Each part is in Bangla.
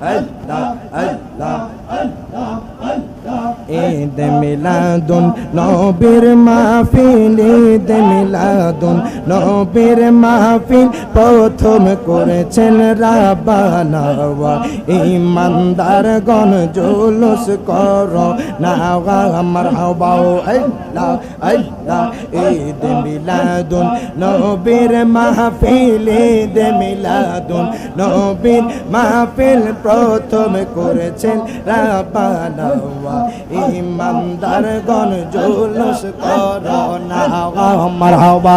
আল্লাহ আল্লাহ ঈদ মিলাদুন নবীর মাহফিল ঈদ মিলাদুন নবীর মাহফিল প্রথম করেছেন রাবানা ইমানদার গণ জুলুস কর। না আমার হাওয়াও আল্লাহ আল্লাহ, ঈদ মিলাদুন। নবীর মাহফিল, ঈদ মিলাদুন। নবীর মাহফিল প্রথম করেছেন রাবানা ইমানদার গণ জুলুস কর। না আমার হাওয়া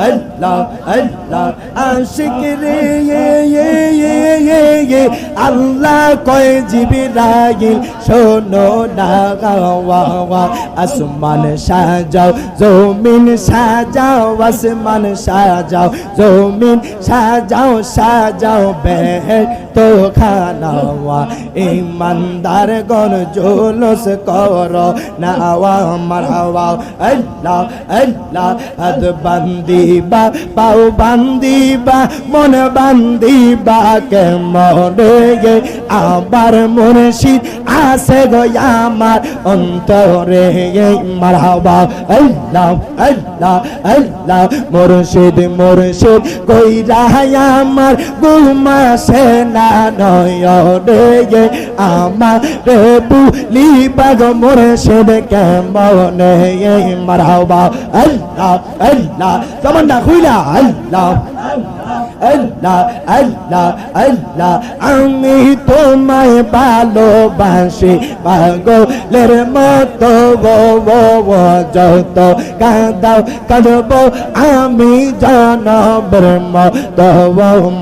আল্লাহ আশিক রে আল্লাহ কয় জিবরাইল শোনো না গাওয়া আসমান সাজাও জমিন সাজাও আসমান সাজাও জমিন সাজাও সাজাও বেহে তো খানাওয়া ইমানদার গণ জুলুস কর নাওয়া মারহাওয়া আল্লাহ আল্লাহ হাত বান্দিবা, পাও বান্দিবা, মন বান্দিবা কে মনে গে? আবার মুর্শিদ আসে গো আমার অন্তরে মারহাওয়া আল্লাহ আল্লাহ আল্লাহ, মুর্শিদ মুর্শিদ, কইরা আমার ঘুমাসে না নয় রে আমার রে বুলি বাগ মুর্শিদ, কেমন মারহাওয়া আল্লাহ আল্লাহ জমানটা খুইলা আল্লাহ আল্লাহ আল্লাহ আল্লাহ আমি তোমায় ভালোবাসি পাগলের মতো গো যত কাঁদাও কাঁদবো আমি জানবের মতো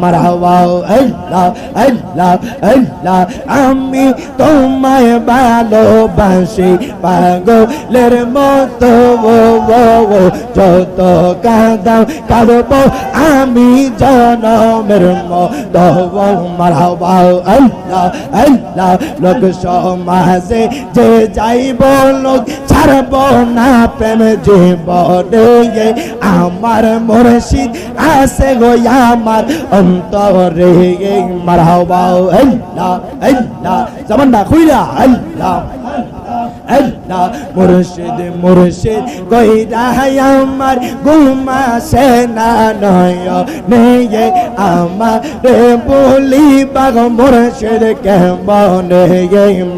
মারাও আল্লাহ আল্লাহ আল্লাহ আমি তোমায় ভালোবাসি পাগলের মতো যত কাঁদাও কাঁদবো, আমি জনমের মতো মারাও আল্লাহ আল্লাহ, লোক সমাজে যে যাইব, লোক ছাড়ব না, প্রেম জীবনে আমার মুর্শিদ আসে গো, আমার অন্তরে মারাও আল্লাহ আল্লাহ জমানটা খুইলা আল্লাহ। আল্লাহ মুর্শিদ মুর্শিদ, কইরা আমার ঘুমা সে না, নয় নেয়ে আমার বলি বাগ মুর্শিদ কেমন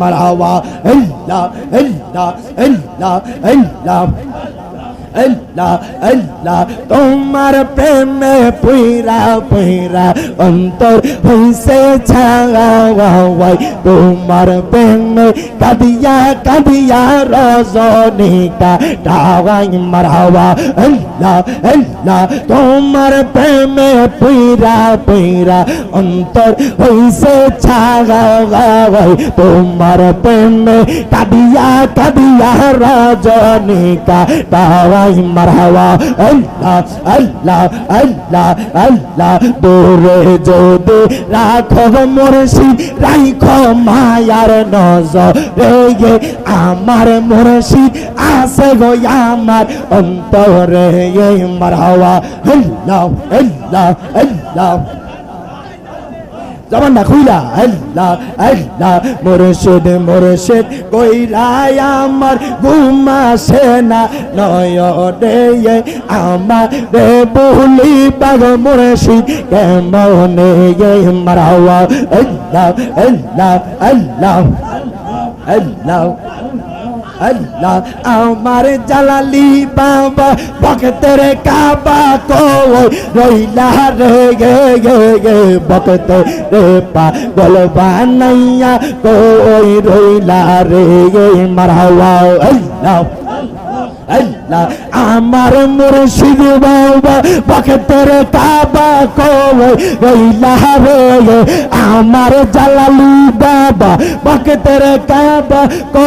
মারাওয়া? আল্লাহ আল্লাহ আল্লাহ আল্লাহ। আল্লাহ আল্লাহ, তোমার প্রেমে পুইরা পুইরা অন্তর হইছে ছাওয়াই তোমার প্রেমে কাদিয়া কাদিয়া রজনিকা টাওয়াই মারাওয়া। আল্লাহ আল্লাহ, তোমার প্রেমে পুইরা পুইরা অন্তর হইছে ছাওয়াই তোমার প্রেমে কাদিয়া কাদিয়া রজনিকা টাওয়াই সবাই মারহাওয়া আল্লাহ আল্লাহ আল্লাহ আল্লাহ। দূরে যদি রাখো মুর্শিদ, রাইখো মায়ার নজর। রে আমার মুর্শিদ আছে গো আমার অন্তরে মারহাওয়া আল্লাহ আল্লাহ আল্লাহ। জবানটা খুইলা। আল্লাহ আল্লাহ, মুর্শিদ মুর্শিদ, কইরাই আমার ঘুমাসে না। নয় রে আমার রে বলি বাগ মুর্শিদ, কেমনে মারাওয়া? আল্লাহ আল্লাহ আল্লাহ আল্লাহ আল্লাহ। আমার জালালি বাবা, ভক্তের কাবা কো রইলা রে গে গে গে ভক্ত রে পা গল বানাইয়া কই রইলা রে গে মারহাওয়া আল্লাহ আল্লাহ। আমার মুর্শিদ বাবা, ভক্তের কাবা কো রইলা রে? আমার জালালি বাবা, ভক্তের কাবা কো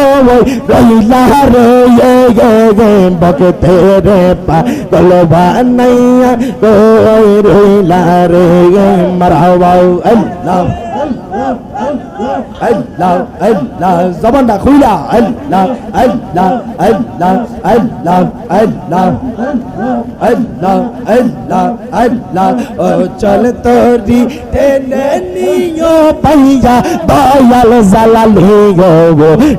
রইলা রে? গে গে ভক্তের পা গল বানাইয়া কই রইলা রে? মারহাওয়া আল্লাহ। আল্লাহ আল্লাহ জবানটা খুইলা আল্লাহ আল্লাহ আল্লাহ আল্লাহ আল্লাহ আল্লাহ আল্লাহ আল্লাহ, ও চল তোরি টেনে নিও পাইয়া, দয়াল জালালি গো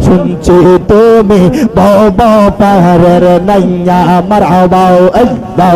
শুনছি তুমি, বব পাহাড়ের নাইয়া মারহাবাও আল্লাহ।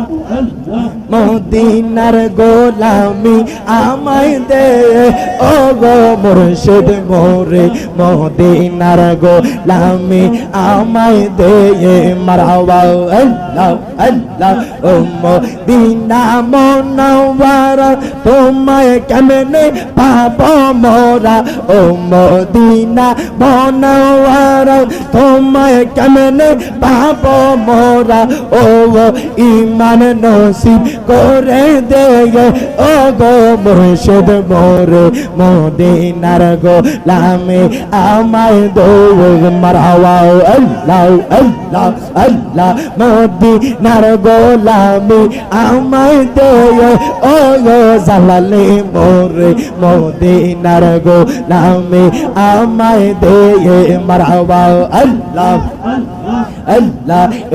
মদিনার গোলামি আমায় দে। ও গো মুর্শিদ মোরে, মদিনার গোলামি আমায় দে। মারহাবা আল্লাহ আল্লাহ, ও মদিনা মনওয়ারা, তোমায় কেমনে পাব মোরা? ও মদিনা মনওয়ারা, তোমায় কেমনে পাব মোরা? ও ইমান নসিব করে দে ও গো মুর্শিদ মোরে মদিনার গো লামে আমায় দো মারহাওয়া আল্লাহ আল্লাহ আল্লাহ, মদিনার গো লামে আমায় দে ও গো জালালে মোরে মদিনার গো লামে আমায় দে মারহাওয়া আল্লাহ আল্লাহ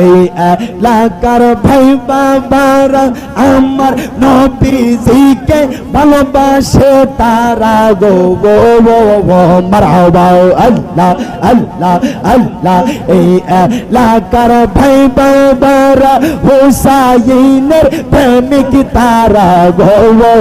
এই এলাকার ভাই বাবারা, আমার নবীজিকে ভালোবাসে তারা গো গো গো আল্লাহ আল্লাহ আল্লাহ এই এলাকার ভাই বাবারা, হুসাইনের প্রেমিক তারা গো গো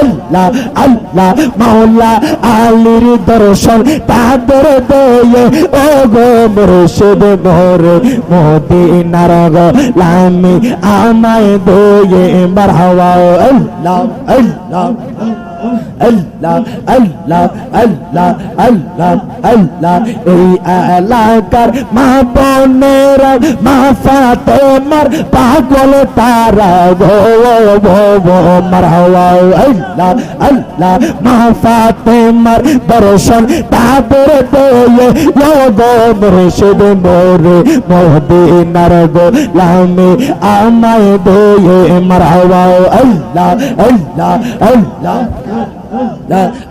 আল্লাহ আল্লাহ, মাওলা আলীর দর্শন তাদের দয়ে, ও গো মুর্শিদ ভরে মদিনার গো লামি আমায় দয়ে মারহাবা আল্লাহ আল্লাহ। আল্লাহ আল্লাহ আল্লাহ আল্লাহ আল্লাহ এই এলাকার মা বোনেরা, মা ফাতেমার পাগল তারা, গো গো মারহাওয়া আল্লাহ আল্লাহ। মা ফাতেমার দর্শন তাদের দয়ে গো মুর্শিদ মোরে মদিনার গো লামে আমায় দয়ে মারহাওয়া আল্লাহ আল্লাহ আল্লাহ।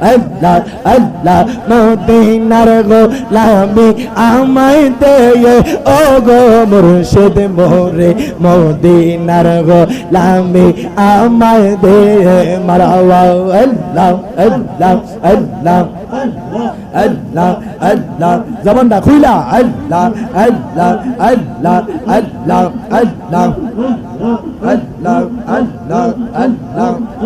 আল্লাহ আল্লাহ মদিনার গো লামি আমায় দে ও গো মুর্শিদ মোরে মদিনার গো লামি আমায় দে মারাওয়া আল্লাহ আল্লাহ আল্লাহ আল্লাহ আল্লাহ জবানটা খুইলা আল্লাহ আল্লাহ আল্লাহ আল্লাহ আল্লাহ আল্লাহ আল্লাহ আল্লাহ আল্লাহ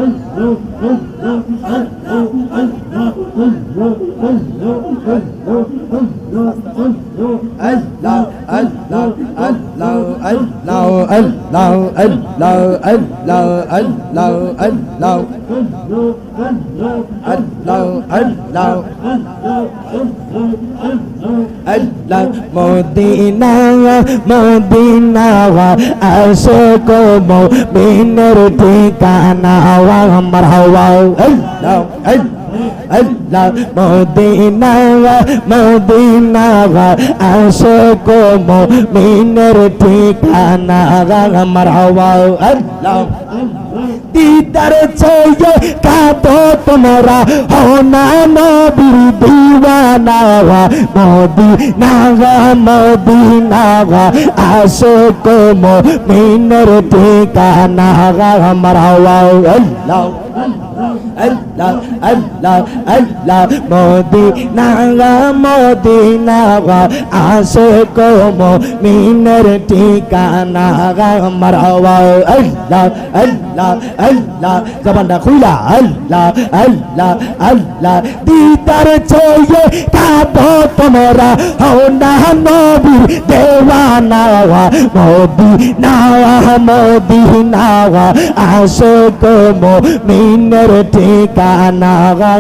আল্লাহ আল্লাহ আল্লাহ আল্লাহ আল্লাহ আল্লাহ আল্লাহ আল্লাহ আল্লাহ আল্লাহ আল্লাহ মদিনা মদিনা আসে কো মিনের ঠিকানা আমার হওয়া আল্লাহ আল্লাহ মদিনা মদিনা আসে কো মিনের ঠিকানা আমার হওয়া আল্লাহ দিদারে চলছে কাত তোমরা হনা না নবীর দিওয়ানা মোদি নাগা মোদি নাগা আসো কোমো মিনর ঠিকানা গা মারাও আল্লাহ আল্লাহ আল্লাহ আল্লাহ মদিনা মদিনা আসে কো মিনের ঠিকানা আমার হওয়া আল্লাহ আল্লাহ আল্লাহ জবানটা খুইলা আল্লাহ আল্লাহ আল্লাহ দিদার চেয়ে কাঁদো তোমরা হও না নবীর দেওয়ানা মদিনা মদিনা আসে কো মিনের ঠিকানা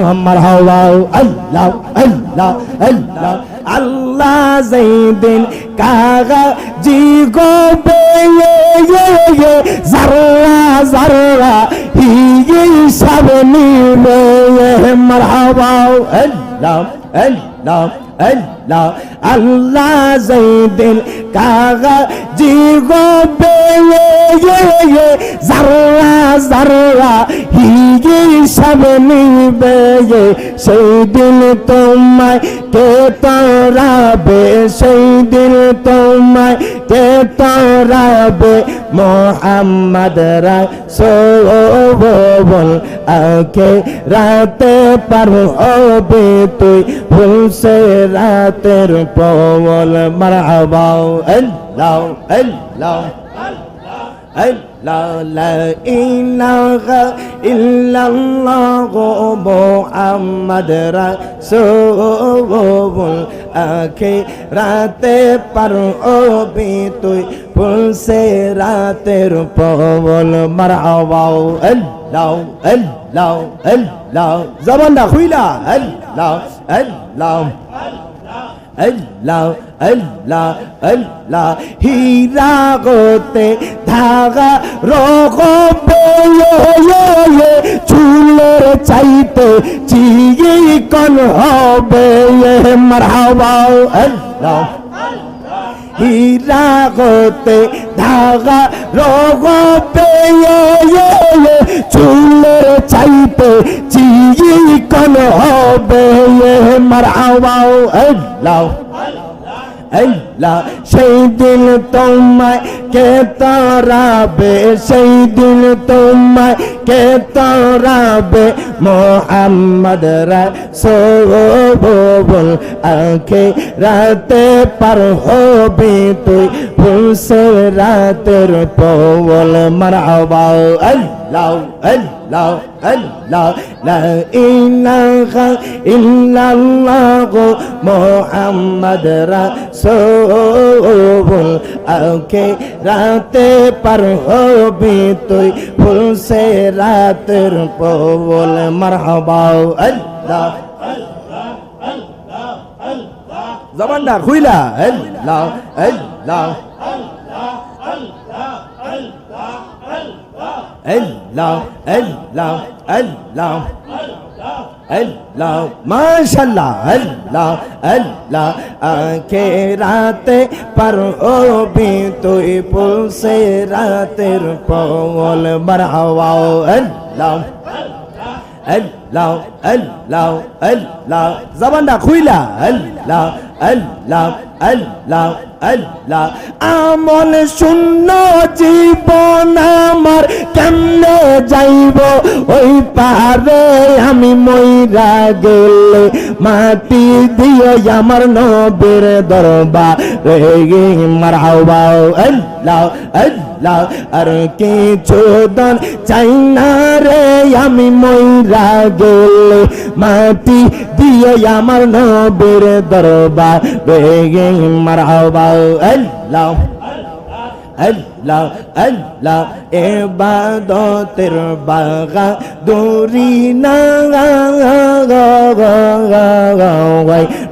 আমার হওয়া আল্লাহ আল্লাহ আল্লাহ আল্লাহ যেদিন কাগা জি গো জাররা জাররা হি সাবনি বে মারহাবা আল্লাহ আল্লাহ আল্লাহ আল্লাহ জৈদিন কাগা জিগো বে জাররা জাররা হিগে সবে নিবে সেই দিন তোমায় কে তরাবে সেই দিন তোমায় কে তরাবে মোহাম্মদ রাসূল আকে রাতে পার হবে তুই ফুলসে রাতের পবল মারহাবা, আল্লাহ আল্লাহ আল্লাহ, লা ইলাহা ইল্লাল্লাহ মুহাম্মদ রাসূল আখে রাতে পার ওবি তুই পলসে রাতের পবল মারাও এল লাও এল লাও এল লাও। জবানটা খুইলা এল লাও এল লাও। আল্লাহ আল্লাহ আল্লাহ হীরা গোতে ধাগা রোগে চুলের চাইতে চিগি কন হবে মারাও আল্লাহ হীরা গোতে ধাগা রোগ পেয়ে চুলের চাইতে চিগি কন হবে মারহাবা আল্লাহ আল্লাহ, সেই দিন তোমায় কে তারাবে, সেই দিন তোমায় কে তারাবে মোহাম্মদ রাসূল আখে রাতে পার হবে তুই ফুলসে রাতের পবল মারহাবা। আল্লাহ আল্লাহ আল্লাহ, লা ইলাহা ইল্লাল্লাহ মুহাম্মদ রাসূল আকে রাতে পার হবি তুই ফুলসে রাতের পবল মারহাবা, আল্লাহ জবানটা খুইলা আল্লাহ আল্লাহ আল্লাহ আল্লাহ আল্লাহ আল্লাহ। মাশাল্লাহ আল্লাহ আল্লাহ আকে রাতে পার ওবি তুই পুলসে রাতের পবল মারহাওয়া আল্লাহ। আল্লাহ আল্লাহ আল্লাহ জবানটা খুইলা আল্লাহ আল্লাহ আল্লাহ। আল্লাহ আমল শূন্য জীবন আমার কেমনে যাইব? ওই পারে আমি মইরা গেলে মাটি দিয়ে আমার নবীর দরবার রে মারহাবা। আল্লাহ আল্লাহ, আর কিছু দন চাই না রে, আমি মইরা গেলে মাটি দিয়ে আমার নবীর দরবার রে মারহাবা আল্লাহ আল্লাহ আল্লাহ এবাদতের বাগা দূরি না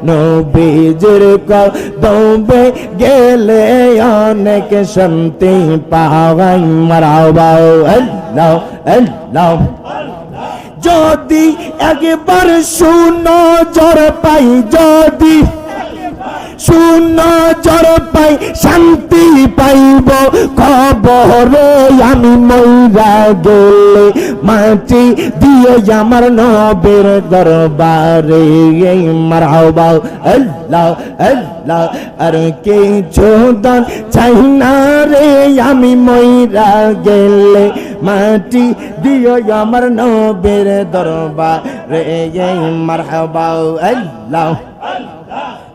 নবীজির কদমে গেলে অনেক শান্তি পাওয়াই মারাবা আল্লাহ আল্লাহ যদি একবার শুনো জ্বর পাই যদি শূন্য জর পাই, শান্তি পাইব। খবরে আমি মইরা গেলে মাটি দিয়ে আমার নবের দরবারে এই মারহাবা। আল্লাহ আল্লাহ, আর কিছু দান চাই না রে, আমি মইরা গেলে মাটি দিও আমার নবের দরবারে এই মারহাবা। আল্লাহ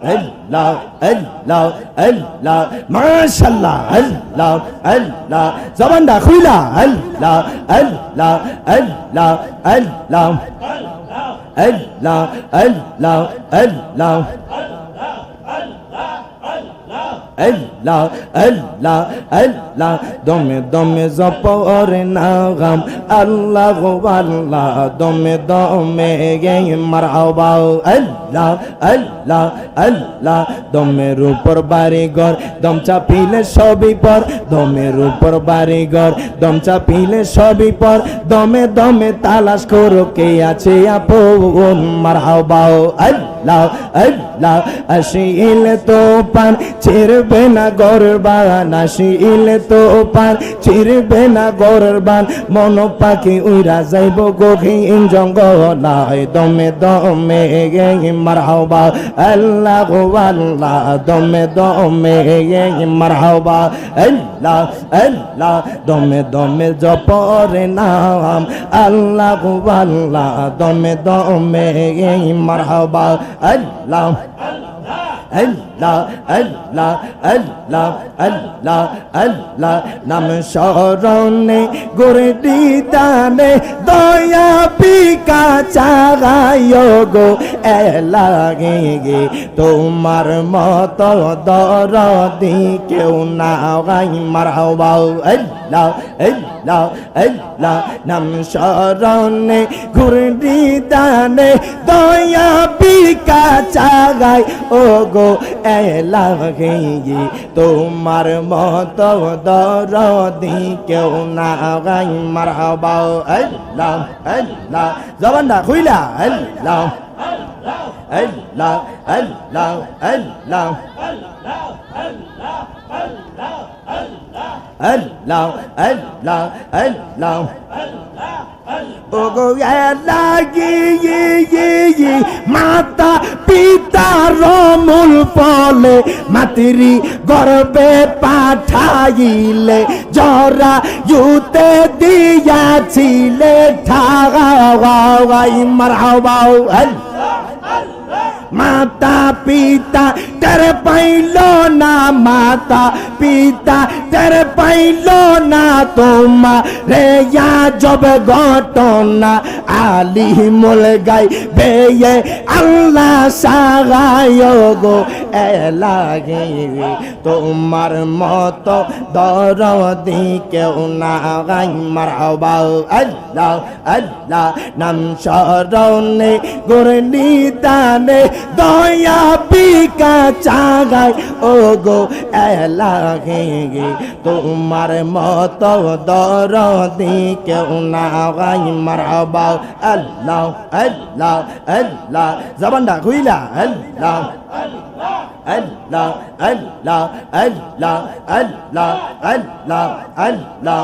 আল্লাহ আল্লাহ আল্লাহ মাশাআল্লাহ আল্লাহ আল্লাহ জবানটা খুইলা আল্লাহ আল্লাহ আল্লাহ আল্লাহ আল্লাহ আল্লাহ আল্লাহ আল্লাহ আল্লাহ আল্লাহ দমে দমে জপরে নাগাম আল্লাহ আল্লাহ দমে দমে গে মারহাবা আল্লাহ আল্লাহ আল্লাহ আল্লাহ। দমের উপর বাড়ি ঘর দম চাপিলে সবই পর। দমের উপর বাড়ি ঘর দম চাপিলে সবই পর। দমে দমে তালাশ করো, কে আছে আপন? মারহাবাও আল্লাহ আল্লাহ। আসিলে তো পান ছিড়বে না গরবান। আসিলে তো পান ছিড়বে না গরবান। মন পাখি উইরা যাইব গভীর জঙ্গলায় দমে দমে মারহাবা, আল্লাহ আল্লাহ, দমে দমে মারহাবা, আল্লাহ আল্লাহ, দমে দমে জপরে নাম, আল্লাহ আল্লাহ, দমে দমে মারহাবা, আল্লাহ আল্লাহ আল্লাহ আল্লাহ আল্লাহ আল্লাহ নাম স্মরণে গুরে দিদানে দয়া পিকা চাগায় গো এলাগে গে। তোমার মত দরদি কেউ না গাই মারাও আল্লাহ আল্লাহ আল্লাহ। নাম স্মরণে গুরে দিদানে দয়া পিকা চাগায় ও গো এলাগে তোমার মত দরদি কেউ না গাই মারহাবাও আল্লাহ আল্লাহ জবানটা খুইলা আল্লাহ আল্লাহ আল্লাহ আল্লাহ আল্লাহ আল্লাহ আল্লাহ লাগি মাতা পিতা রমুল ফলে মাতৃ গর্বে পাঠাইলে জরা ইউতে দিয়াছিলে ঠাগাই মারহাবাও মাতা পিতা তের পাইল না মাতা পিতা তের পাইল না তোমা রে জব ঘটনা আলি মোল গাই বেয়ে আল্লাহ সাগায় গো এলাগে, তোমার মত দরদি কেউ না গাই মারবাও আল্লাহ আল্লাহ, নাম শরণে গুরে নিদানে দয়া পিকা চাগাই। ও গো এলাগে, তোমার মত দরদি কেউ না গাই মারবাও আল্লাহ আল্লাহ আল্লাহ, জবানটা খুইলা। আল্লাহ আল্লাহ। আল্লাহ আল্লাহ আল্লাহ আল্লাহ আল্লাহ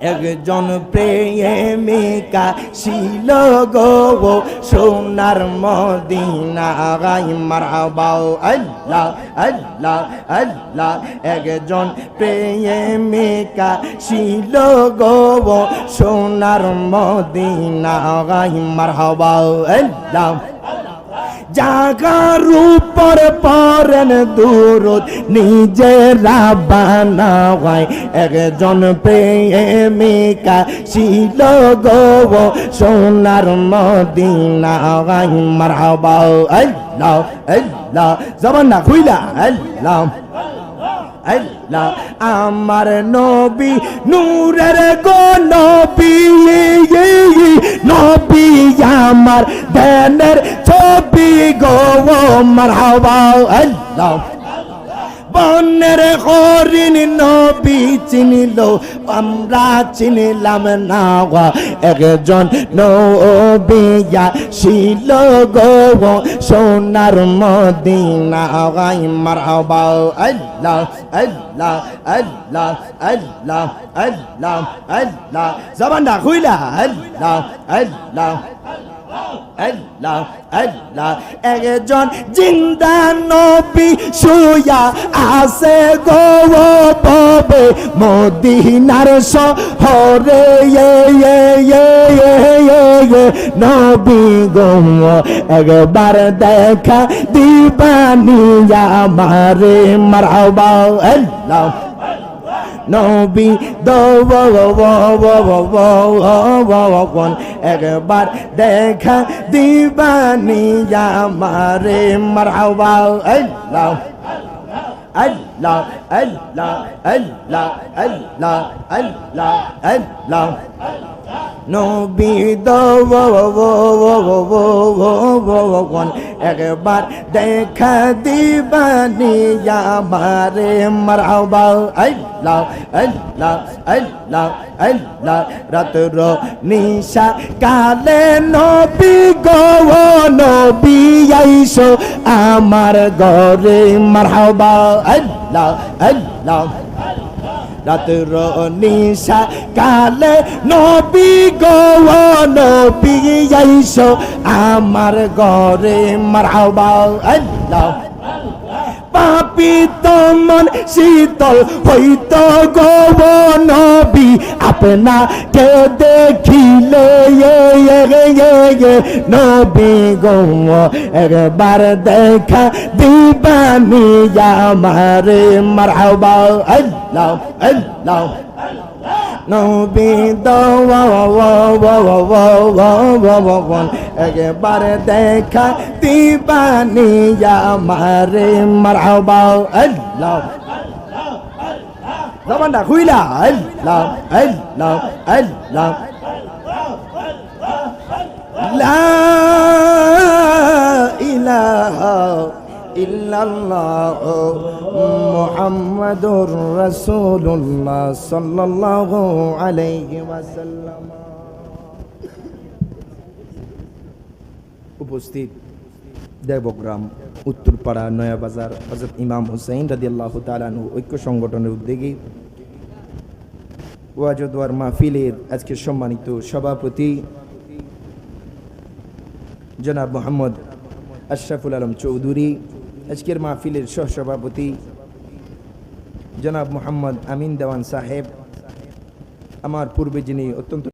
একজন প্রেমিকা ছিল গো সোনার মদিনা গাই মারবাও আল্লাহ আল্লাহ আল্লাহ। একজন প্রেমিকা ছিল গো সোনার মদিনা গাই মারবাও আল্লাহ জাগার উপর পরেন দূরত নিজেরা বানাওয়ায় একজন প্রেমিকা শিল গো সোনার মদিনা গাই মারহাবাও আল্লাহ আল্লাহ, জবান খুইলা, আল্লাহ। আল্লাহ আমার নবী নূরের গো নবী নবী আমার ধ্যানের ছবি গো মারহাবা আল্লাহ বনের হরিণ নবী চিনিল, আমরা চিনিলাম না। একজন নবিয়া শিল গো, সোনার মদিনা গাই মারহাবা, আল্লাহ আল্লাহ আল্লাহ আল্লাহ আল্লাহ আল্লাহ জবানটা খুইলা, আল্লাহ আল্লাহ একজন জিন্দা নবী শুয়া আছে গো পবে মদিনার শহরে নবী গো, একবার দেখা দিবানিয়া মারে মারহাবা। আল্লাহ নবী দন একবার দেখা দিবানি আমারে মারাবা আল্লাহ আল্লাহ আল্লাহ আল্লাহ আল্লাহ আল্লাহ আল্লাহ নবী দন একবার দেখা দিবানি আমারে মারহাবা। আল্লাহ আল্লাহ আল্লাহ আল্লাহ। রাতর নিশা কালে নবী গো নবী আইসো আমার ঘরে মারহাবা। আল্লাহ আল্লাহ। রাতর নিশা কালে নবী গো নবী আইসো আমার ঘরে মারহাবা আল্লাহ পাপি মন শীতল হইত গব নবী আপনা কে দেখিলে নবী গো, একবার দেখা দিবানি আমারে। মারহাবা, আল্লাহ আল্লাহ। নবী দওয়ান একবার দেখা দিবানি আমারে মারহাবা আল্লাহ জবানটা খুইলা আল্লাহ আল্লাহ আল্লাহ লা ইলাহা ইল্লাল্লাহ মুহাম্মাদুর রাসূলুল্লাহ সাল্লাল্লাহু আলাইহি ওয়াসাল্লাম। উপস্থিত দেবগ্রাম উত্তরপাড়া নয়াবাজার হজরত ইমাম হুসাইন রাদিয়াল্লাহু তাআলাহু ঐক্য সংগঠনের উদ্যোগে। ওয়াজদওয়ার মাহফিলের আজকে সম্মানিত সভাপতি জনাব মোহাম্মদ আশরাফুল আলম চৌধুরী আজকের মাহফিলের সহসভাপতি জনাব মোহাম্মদ আমিন দেওয়ান সাহেব আমার পূর্বে যিনি অত্যন্ত